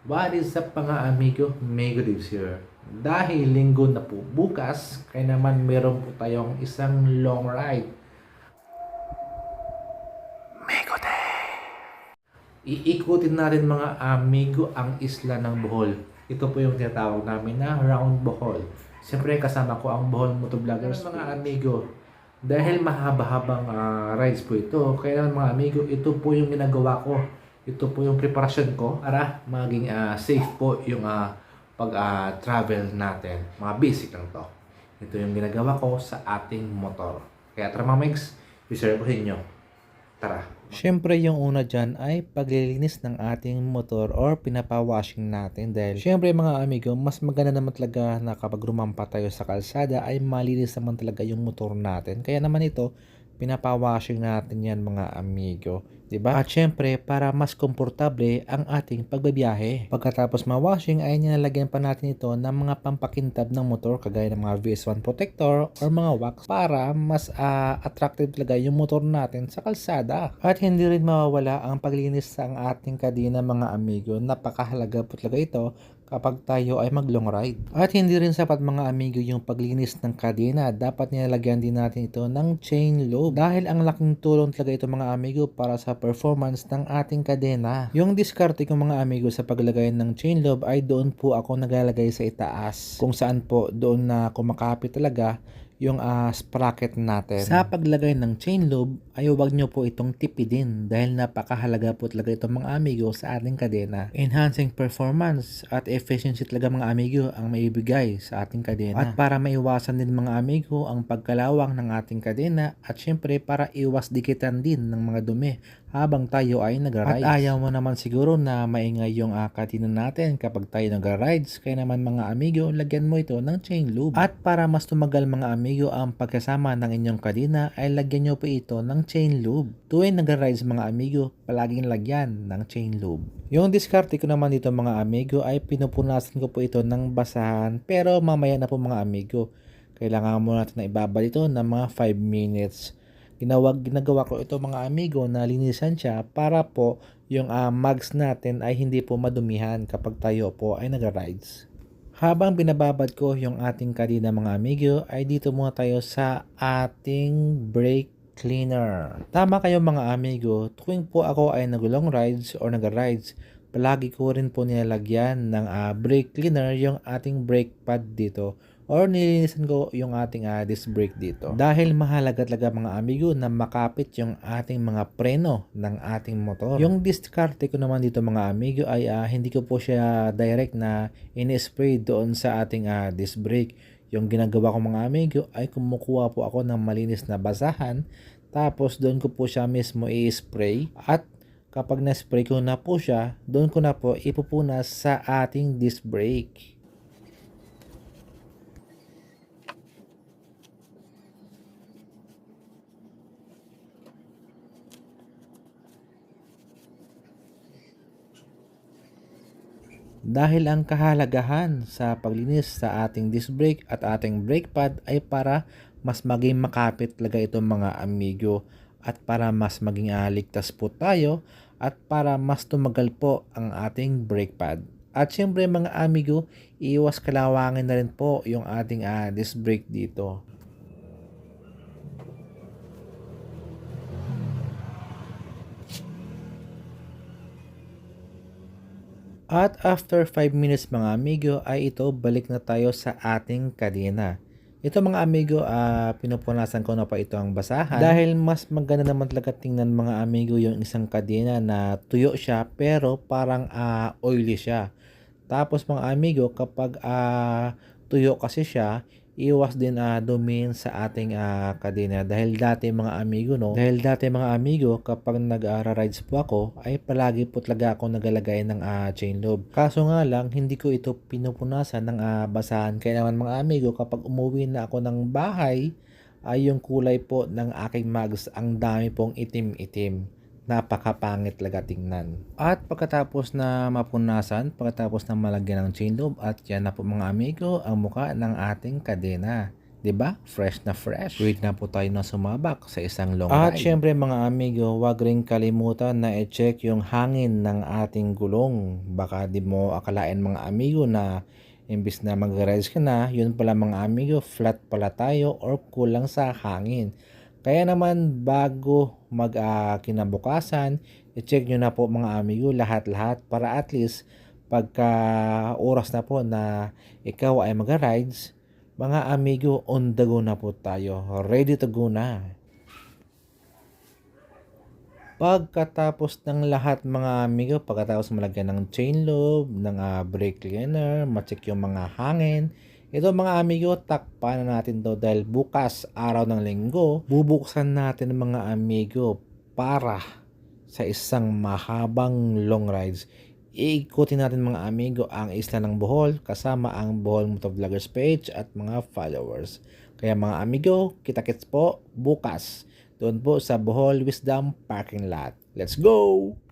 What is up mga amigo? Mego Lives here. Dahil linggo na po bukas, kaya naman meron po tayong isang long ride. Mego Day! Iikutin natin mga amigo ang isla ng Bohol. Ito po yung tinatawag namin na Round Bohol. Siyempre kasama ko ang Bohol Motovloggers mga amigo. Dahil mahaba-habang ah, rides po ito, kaya naman mga amigo, ito po yung ginagawa ko. Ito po yung preparasyon ko para maging ah, safe po yung ah, pag-travel natin. Mga basic lang to. Ito yung ginagawa ko sa ating motor. Kaya tara mga Megs, i-share ko inyo. Tara. Siyempre, yung una dyan ay paglilinis ng ating motor or pinapawashing natin dahil siyempre mga amigo, mas maganda naman talaga na kapag rumampa tayo sa kalsada ay malinis naman talaga yung motor natin. Kaya naman ito, pinapawashing natin yan mga amigo. 'di ba? At syempre, para mas komportable ang ating pagbabiyahe. Pagkatapos ma-washing ay nilalagyan pa natin ito ng mga pampakintab ng motor kagaya ng mga VS1 protector or mga wax para mas ah, attractive talaga yung motor natin sa kalsada. At hindi rin mawawala ang paglinis sa ating kadena mga amigo. Napakahalaga po talaga ito kapag tayo ay mag long ride. At hindi rin sapat mga amigo yung paglinis ng kadena. Dapat nilalagyan din natin ito ng chain lobe. Dahil ang laking tulong talaga ito mga amigo para sa performance ng ating kadena. Yung diskarte ko mga amigo sa paglagay ng chain lobe ay doon po ako naglalagay sa itaas. Kung saan po doon na kumakapit talaga yung ah, sprocket natin. Sa paglagay ng chain lobe ay huwag nyo po itong tipidin dahil napakahalaga po talaga itong mga amigo sa ating kadena. Enhancing performance at efficiency talaga mga amigo ang maibigay sa ating kadena. At para maiwasan din mga amigo ang pagkalawang ng ating kadena at syempre para iwas dikitan din ng mga dumi habang tayo ay nagra-rides. At ayaw mo naman siguro na maingay yung uh, kadena natin kapag tayo nagra-rides. Kaya naman mga amigo, lagyan mo ito ng chain loop. At para mas tumagal mga amigo ang pagkasama ng inyong kadena ay lagyan nyo po ito ng chain loop. Tuwing nagra-rides mga amigo, palaging lagyan ng chain loop. Yung diskarte ko naman dito mga amigo ay pinupunasan ko po ito ng basahan pero mamaya na po mga amigo. Kailangan mo natin na ibabad ito ng mga 5 minutes ginawag ginagawa ko ito mga amigo na linisan siya para po yung uh, mags natin ay hindi po madumihan kapag tayo po ay nagra-rides. Habang binababad ko yung ating kadena mga amigo ay dito muna tayo sa ating brake cleaner. Tama kayo mga amigo, tuwing po ako ay nag-long rides or nag-rides, palagi ko rin po nilalagyan ng uh, brake cleaner yung ating brake pad dito or nilinisan ko yung ating uh, disc brake dito. Dahil mahalaga talaga mga amigo na makapit yung ating mga preno ng ating motor. Yung diskarte ko naman dito mga amigo ay uh, hindi ko po siya direct na in-spray doon sa ating uh, disc brake. Yung ginagawa ko mga amigo ay kumukuha po ako ng malinis na basahan tapos doon ko po siya mismo i-spray at kapag na-spray ko na po siya, doon ko na po ipupunas sa ating disc brake. Dahil ang kahalagahan sa paglinis sa ating disc brake at ating brake pad ay para mas maging makapit talaga itong mga amigo at para mas maging uh, ligtas po tayo at para mas tumagal po ang ating brake pad. At syempre mga amigo, iwas kalawangin na rin po yung ating uh, disc brake dito. At after 5 minutes mga amigo ay ito balik na tayo sa ating kadena. Ito mga amigo, uh, pinupunasan ko na pa ito ang basahan dahil mas maganda naman talaga tingnan mga amigo yung isang kadena na tuyo siya pero parang uh, oily siya. Tapos mga amigo, kapag uh, tuyo kasi siya, iwas din uh, dumin sa ating uh, kadena. Dahil dati mga amigo no? Dahil dati mga amigo kapag nag-rides po ako ay palagi po talaga ako nagalagay ng uh, chain lobe. Kaso nga lang hindi ko ito pinupunasan ng uh, basahan. Kaya naman mga amigo kapag umuwi na ako ng bahay ay yung kulay po ng aking mags ang dami pong itim-itim napakapangit talaga tingnan. At pagkatapos na mapunasan, pagkatapos na malagyan ng chain loop at yan na po mga amigo ang muka ng ating kadena. 'di ba? Fresh na fresh. Ready na po tayo na sumabak sa isang long ride. At syempre mga amigo, wag ring kalimutan na i-check yung hangin ng ating gulong. Baka di mo akalain mga amigo na imbis na mag-rides ka na, yun pala mga amigo, flat pala tayo or kulang sa hangin. Kaya naman bago mag ah, kinabukasan, i-check nyo na po mga amigo lahat-lahat para at least pagka oras na po na ikaw ay mag-rides, mga amigo, on the go na po tayo. Ready to go na. Pagkatapos ng lahat mga amigo, pagkatapos malagyan ng chain lobe, ng ah, brake cleaner, macheck yung mga hangin, ito mga amigo, takpan na natin to dahil bukas, araw ng linggo, bubuksan natin mga amigo para sa isang mahabang long rides. Iikutin natin mga amigo ang isla ng Bohol kasama ang Bohol Motovloggers page at mga followers. Kaya mga amigo, kita-kits po bukas doon po sa Bohol Wisdom Parking Lot. Let's go!